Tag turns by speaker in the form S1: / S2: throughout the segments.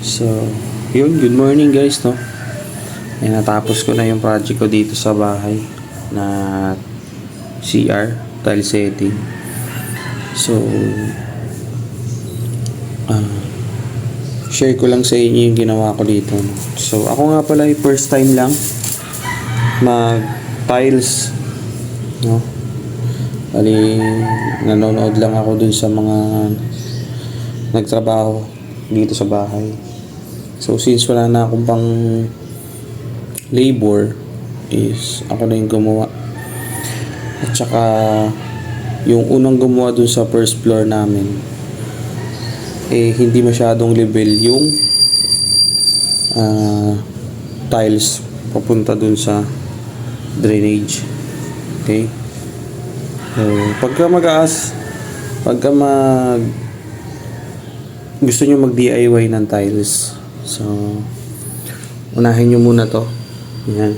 S1: So, yun, good morning guys, no? Ay, natapos ko na yung project ko dito sa bahay na CR, tile setting. So, ah, share ko lang sa inyo yung ginawa ko dito. no? So, ako nga pala yung first time lang mag tiles, no? Bali, nanonood lang ako dun sa mga nagtrabaho dito sa bahay. So since wala na akong pang labor is ako na yung gumawa. At saka yung unang gumawa dun sa first floor namin eh hindi masyadong level yung ah, tiles papunta dun sa drainage. Okay? So, pagka mag-aas, pagka mag gusto nyo mag DIY ng tiles. So, unahin nyo muna to. Yan.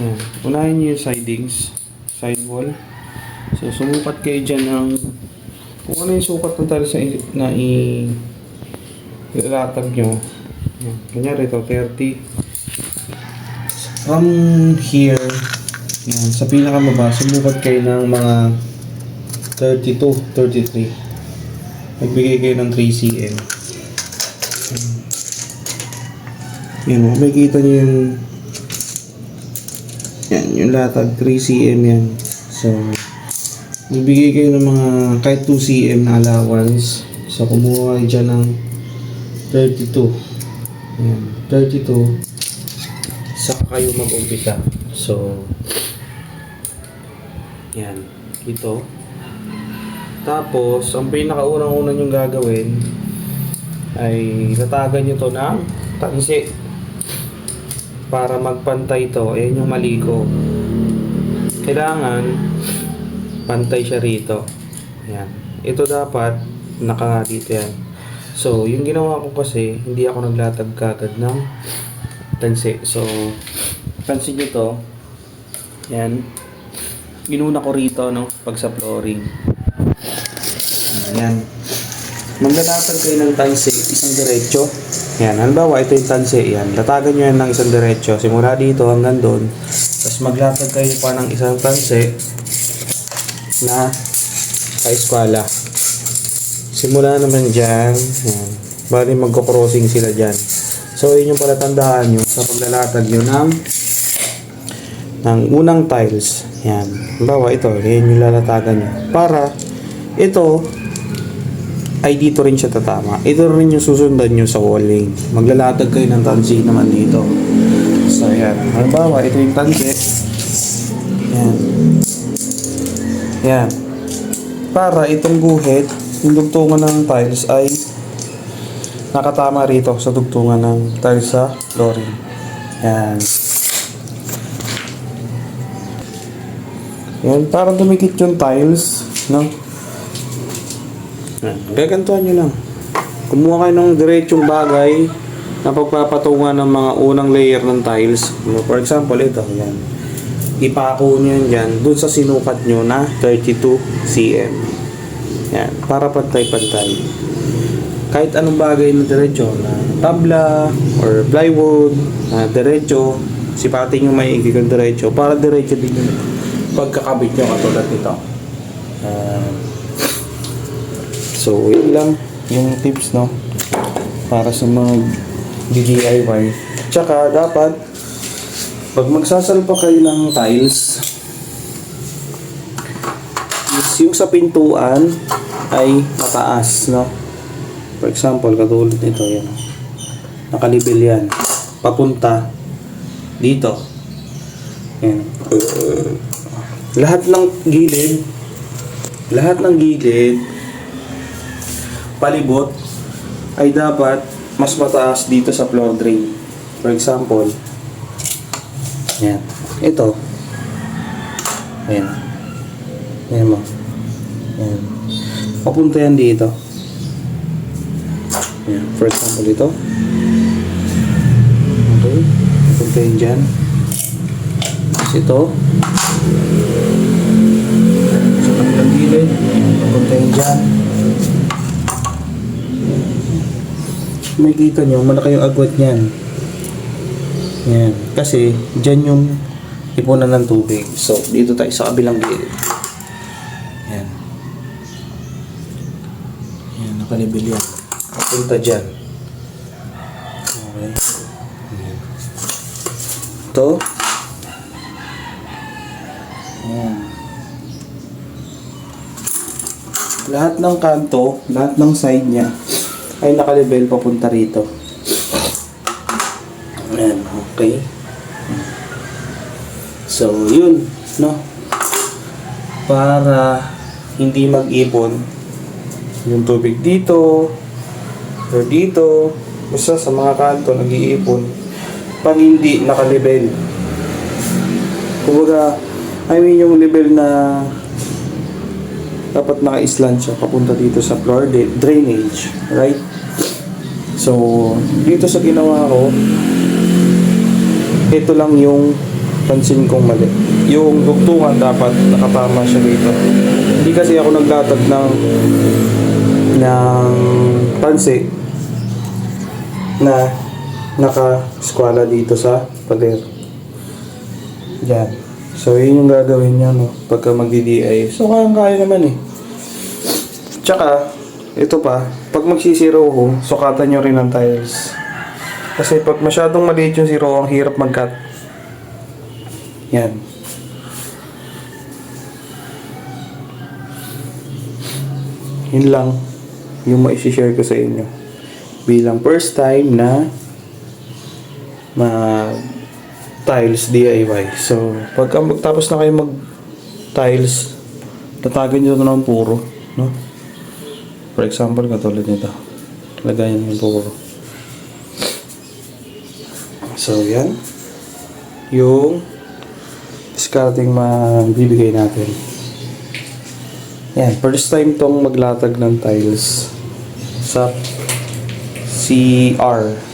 S1: Yan. Unahin nyo yung sidings, sidewall. So, sumukat kayo dyan ng kung ano yung sukat na, i- na i ilatag nyo. Yan. Kunyari ito, 30. From here, yan, sa pinakamaba, sumukat kayo ng mga 32, 33. Nagbigay kayo ng 3 cm. Yan makikita nyo yung yan, yung latag 3 cm yan. So, nagbigay kayo ng mga kahit 2 cm na allowance. So, kumuha kayo dyan ng 32. Yan, 32. Saka kayo mag-umpisa. So, yan, ito. Tapos, ang pinakaunang-unang yung gagawin ay tatagan nyo to ng tansi para magpantay to. Ayan yung mali ko. Kailangan pantay siya rito. Ayan. Ito dapat naka dito yan. So, yung ginawa ko kasi, hindi ako naglatag kagad ng tansi. So, pansin nyo to. Yan. Ginuna ko rito, no? Pag sa flooring. Ayan. Maglalatag kayo ng tansi, isang diretso. Yan, halimbawa ito yung tansi, yan. Latagan nyo yan ng isang diretso, simula dito hanggang doon. Tapos maglatag kayo pa ng isang tansi na sa eskwala. Simula naman dyan, yan. Bali magko-crossing sila dyan. So, yun yung palatandaan nyo sa paglalatag nyo ng ng unang tiles. Yan. Halimbawa ito, yan yung lalatagan nyo. Para ito ay dito rin siya tatama. Ito rin yung susundan nyo sa walling. Maglalatag kayo ng tansi naman dito. So, yan. Halimbawa, ito yung tansi. Yan. Yan. Para itong guhit, yung dugtungan ng tiles ay nakatama rito sa dugtungan ng tiles sa flooring. Yan. Yan, para dumikit yung tiles, no? Yan. Gagantuhan nyo lang. Kumuha kayo ng diretsong bagay na pagpapatungan ng mga unang layer ng tiles. For example, ito. Yan. Ipako nyo yan dyan dun sa sinukat nyo na 32 cm. Yan. Para pantay-pantay. Kahit anong bagay na diretso na tabla or plywood na diretso, sipatin nyo may ikikang diretso para diretso din yung pagkakabit nyo katulad nito. Yan. So, yun lang yung tips, no? Para sa mga DIY. Tsaka, dapat, pag magsasalpa kayo ng tiles, is yung sa pintuan ay mataas, no? For example, katulad nito, yan. Nakalibel yan. Papunta dito. Yan. Lahat ng gilid, lahat ng gilid, palibot ay dapat mas mataas dito sa floor drain. For example, yan. Ito. Ayan. Ayan mo. Ayan. Papunta yan dito. Ayan. For example, ito. Okay. Papunta yan dyan. Tapos ito. Sa kabilang gilid. Papunta yan dyan. May kita nyo, malaki yung agwat niyan. Yan. Kasi, dyan yung ipunan ng tubig. So, dito tayo sa kabilang gilid. Yan. Yan, nakalibil yan. Papunta dyan. Okay. Yan. Ito. Yan. Lahat ng kanto, lahat ng side niya ay nakalibel papunta rito. Ayan, okay. So, yun, no? Para hindi mag-ipon yung tubig dito or dito, basta sa mga kanto nag-iipon pag hindi nakalibel. Kumbaga, I mean yung level na dapat naka-island siya papunta dito sa floor drainage, right? So, dito sa ginawa ko, ito lang yung pansin kong mali. Yung dugtungan dapat nakatama siya dito. Hindi kasi ako naglatag ng ng pansi na naka-skwala dito sa pader. Yan. So, yun yung gagawin niya, no? Pagka magdi-DI. So, kayang-kaya naman eh. Tsaka, ito pa, pag magsisiro ko, sukatan nyo rin ng tiles. Kasi pag masyadong maliit yung zero, ang hirap mag-cut. Yan. Yun lang yung maisishare ko sa inyo. Bilang first time na mag tiles DIY. So, pagka magtapos na kayo mag tiles, tatagin nyo ito ng puro. No? For example, katulad nito. Lagayan yung puro. So, yan. Yung discarding mabibigay natin. Yan. First time tong maglatag ng tiles sa CR.